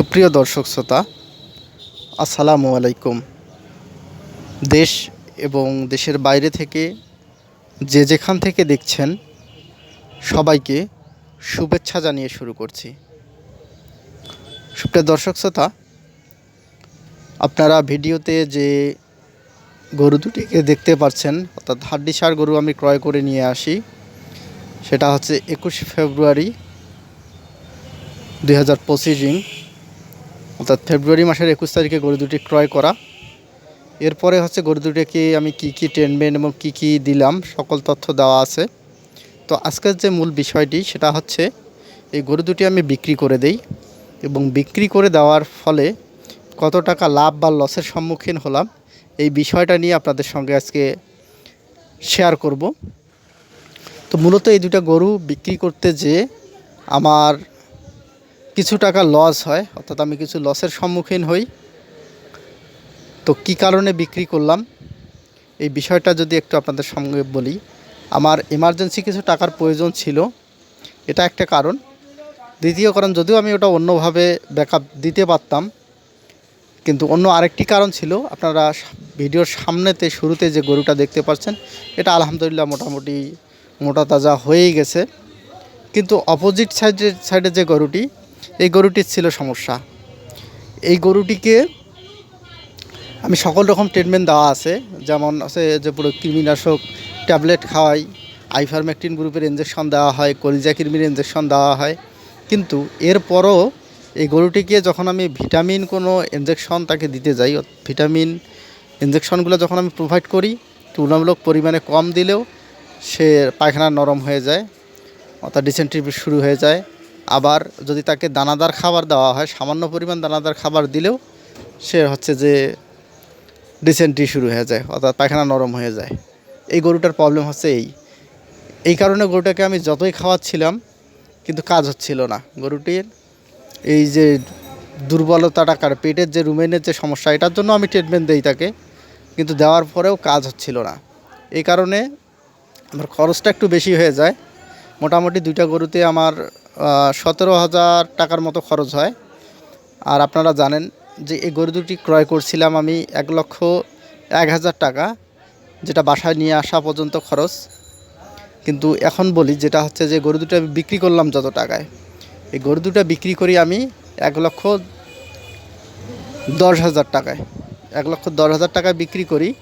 সুপ্রিয় দর্শক শ্রোতা, আসসালামু আলাইকুম। দেশ এবং দেশের বাইরে থেকে যে যেখান থেকে দেখছেন, সবাইকে শুভেচ্ছা জানিয়ে শুরু করছি। সুপ্রিয় দর্শক শ্রোতা, আপনারা ভিডিওতে যে গরু দুটিকে দেখতে পাচ্ছেন, অর্থাৎ হাড্ডিসার গরু আমি ক্রয় করে নিয়ে আসি, সেটা হচ্ছে একুশে ফেব্রুয়ারি দুই হাজার পঁচিশ অর্থাৎ ফেব্রুয়ারি মাসের একুশ তারিখে গরু দুটি ক্রয় করা। এরপরে হচ্ছে গরু দুটিকে আমি কি কি ট্রিটমেন্ট এবং কি কি দিলাম, সকল তথ্য দেওয়া আছে। তো আজকের যে মূল বিষয়টি, সেটা হচ্ছে এই গরু দুটি আমি বিক্রি করে দেই এবং বিক্রি করে দেওয়ার ফলে কত টাকা লাভ বা লসের সম্মুখীন হলাম, এই বিষয়টা নিয়ে আপনাদের সঙ্গে আজকে শেয়ার করব। তো মূলত এই দুটা গরু বিক্রি করতে যে আমার কিছু টাকা লস হয়, অর্থাৎ আমি কিছু লসের সম্মুখীন হই। তো কি কারণে বিক্রি করলাম? এই বিষয়টা যদি একটু আপনাদের সঙ্গে বলি, আমার এমার্জেন্সি কিছু টাকার প্রয়োজন ছিল। এটা একটা কারণ। দ্বিতীয় কারণ, যদিও আমি ওটা অন্যভাবে ব্যাকআপ দিতে পারতাম, কিন্তু অন্য আরেকটি কারণ ছিল, আপনারা ভিডিওর সামনেতে, শুরুতে যে গরুটা দেখতে পাচ্ছেন, এটা আলহামদুলিল্লাহ মোটামুটি মোটা তাজা হয়েই গেছে। কিন্তু অপোজিট সাইডের সাইডে যে গরুটি এই গরুটির ছিল সমস্যা। এই গরুটিকে আমি সকল রকম ট্রিটমেন্ট দেওয়া আছে, যেমন আছে যে পুরো কৃমিনাশক ট্যাবলেট খাওয়াই আইফারমেকটিন গ্রুপের ইঞ্জেকশন দেওয়া হয়, কলিজা কৃমির ইঞ্জেকশন দেওয়া হয়। কিন্তু এরপরও এই গরুটিকে যখন আমি ভিটামিন কোনো ইঞ্জেকশন তাকে দিতে যাই ভিটামিন ইঞ্জেকশনগুলো যখন আমি প্রোভাইড করি, তুলনামূলক পরিমাণে কম দিলেও সে পায়খানা নরম হয়ে যায়, অর্থাৎ ডিসেন্ট্রি শুরু হয়ে যায়। আবার যদি তাকে দানাদার খাবার দেওয়া হয়, সামান্য পরিমাণ দানাদার খাবার দিলেও সে হচ্ছে যে ডিসেন্ট্রি শুরু হয়ে যায়, অর্থাৎ পায়খানা নরম হয়ে যায়। এই গরুটার প্রবলেম হচ্ছে এই। এই কারণে গরুটাকে আমি যতই খাওয়াচ্ছিলাম, কিন্তু কাজ হচ্ছিল না। গরুটির এই যে দুর্বলতাটা, কার পেটের যে, রুমেনের যে সমস্যা, এটার জন্য আমি ট্রিটমেন্ট দিই তাকে, কিন্তু দেওয়ার পরেও কাজ হচ্ছিল না। এই কারণে আমার খরচটা একটু বেশি হয়ে যায়। মোটামুটি দুইটা গরুতে আমার সতেরো হাজার টাকার মতো খরচ হয়। আর আপনারা জানেন যে এই গরু দুটি ক্রয় করছিলাম আমি এক লক্ষ এক হাজার টাকা, যেটা বাসায় নিয়ে আসা পর্যন্ত খরচ। কিন্তু এখন বলি, যেটা হচ্ছে যে গরু দুটো বিক্রি করলাম যত টাকায়। এই গরু দুটো বিক্রি করি আমি এক লক্ষ দশ হাজার টাকায়। এক লক্ষ দশ হাজার টাকায় বিক্রি করি।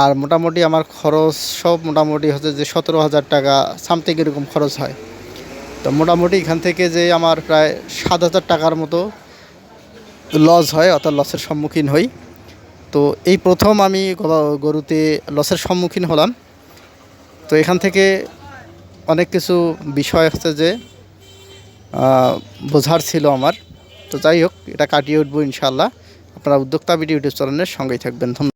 আর মোটামুটি আমার খরচ সব মোটামুটি হচ্ছে যে সতেরো হাজার টাকা, সামথিং এরকম খরচ হয়। তো মোটামুটি এখান থেকে যে আমার প্রায় সাত হাজার টাকার মতো লস হয়, অর্থাৎ লসের সম্মুখীন হই। তো এই প্রথম আমি গরুতে লসের সম্মুখীন হলাম। তো এখান থেকে অনেক কিছু বিষয় হচ্ছে যে বোঝার ছিল আমার। তো যাই হোক, এটা কাটিয়ে উঠবো ইনশাল্লাহ আপনারা উদ্যোক্তা ভিডিও ইউটিউব চ্যানেলের সঙ্গেই থাকবেন। ধন্যবাদ।